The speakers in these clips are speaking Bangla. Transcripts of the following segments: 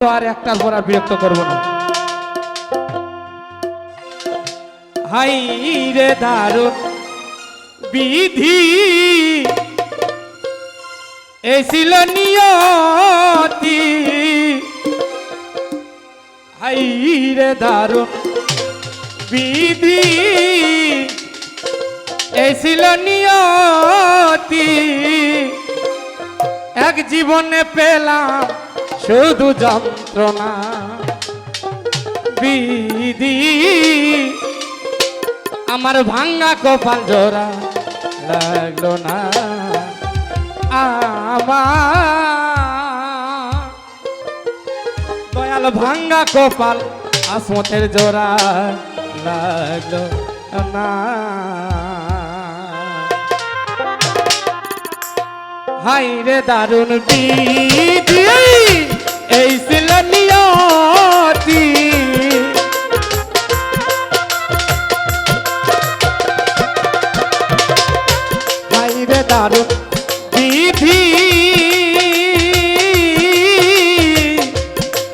আর একটার পর আর বিরক্ত করব না। হাই রে দারুণ বিধি। এই ছিল নিয়তি। হাই রে দারুণ বিধি। এই ছিল নিয়তি। এক জীবনে পেলাম শুধু যন্ত্রণা, বিধি। আমার ভাঙ্গা কপাল জোড়া লাগল না। আমার দয়াল ভাঙ্গা কপাল আসমতের জোড়া লাগল না। হাই রে দারুণ বিধি। এই ছিল নিয়তি হাই দারুণ বিধি।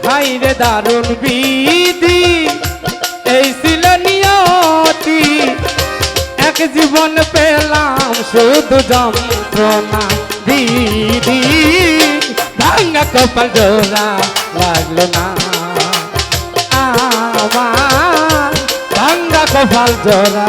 হাই দারুণ বিধি। এই ছিল নিয়তি এক জীবন পেলাম শুধু যন্ত্রণা দিদি ভাঙ্গা কপাল জোড়া লাগল না আমার ভাঙ্গা কপাল জোড়া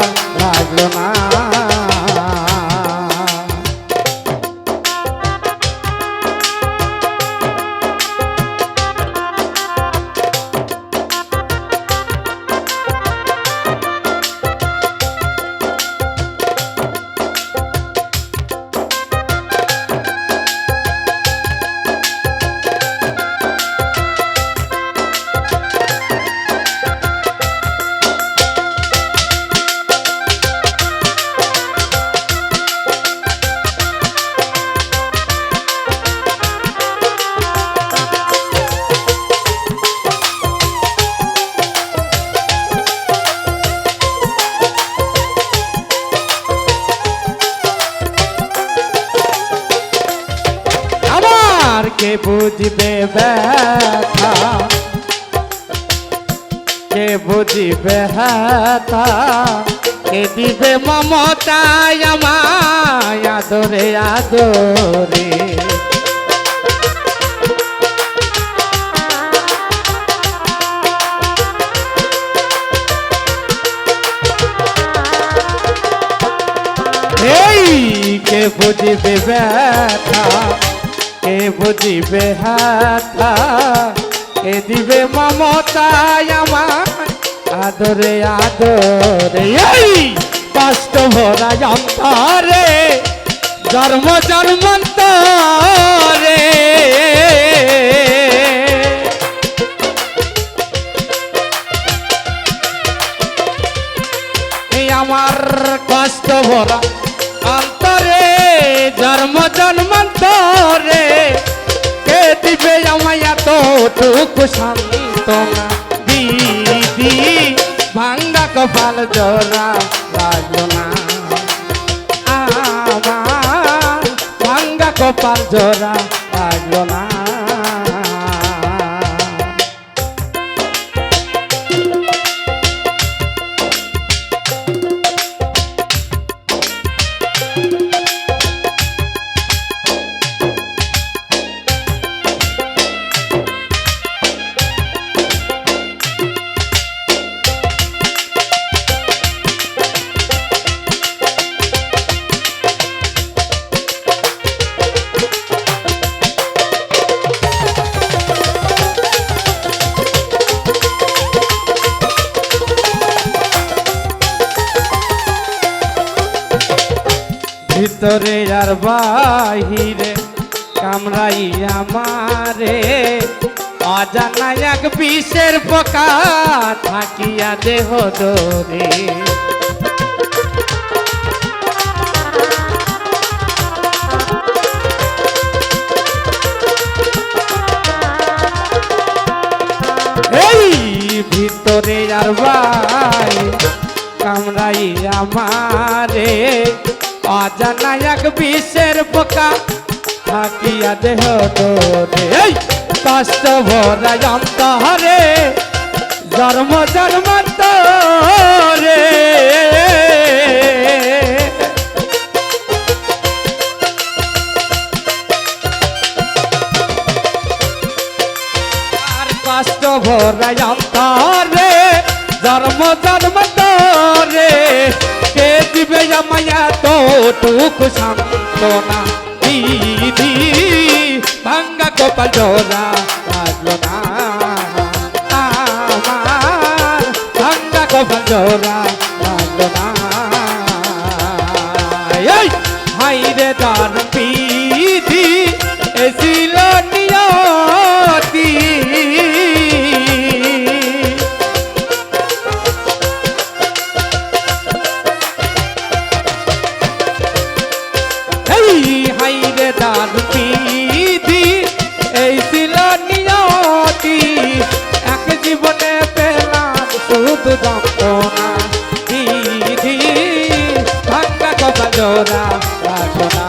কে বুঝবে ব্যথা? কে বুঝবে হাতা কে দিবে মমতায় আমায় আদরে আদরে? কে বুঝিবে ব্যথা? কে বুঝিবে হাতা? কে দিবে মমতায় আমার আদরে আদরে? এই কষ্ট ভরা অন্তরে, জন্ম, জন্মান্তরে। আমার কষ্ট ভরা অন্তরে, জন্ম, জন্মান্তরে। এতটুকু শান্তনা দিদি ভাঙ্গা কপাল জোড়া লাগল না আমার ভাঙ্গা কপাল জোড়া ভিতরে আর বাহিরে কামড়াই আমারে। অজানা এক বিষের পোকা থাকিয়া দেহ দরে ভিতরে আর ভাই কামড়াই আমারে। অজানা এক বিষের পোকা। থাকিয়া দেহ তোরে এই, কষ্ট ভরা অন্তরে, জন্ম জন্মান্তরে। আর কষ্ট ভরা অন্তরে জন্ম জন্মান্তরে কে দিবে আমায়া তো টুক সান্তনা দিদি ভাঙ্গা কপাল জোড়া লাগল না। আমার ভাঙ্গা কপাল জোড়া লাগল না। হাই রে দার দার পিধি এই ছিল নিয়তি। এক জীবনে পেলাম শুধু যন্ত্রণা দিদি ভাঙ্গা কপাল জোড়া রাখো না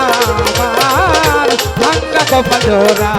আমার ভাঙ্গা কপাল জোড়া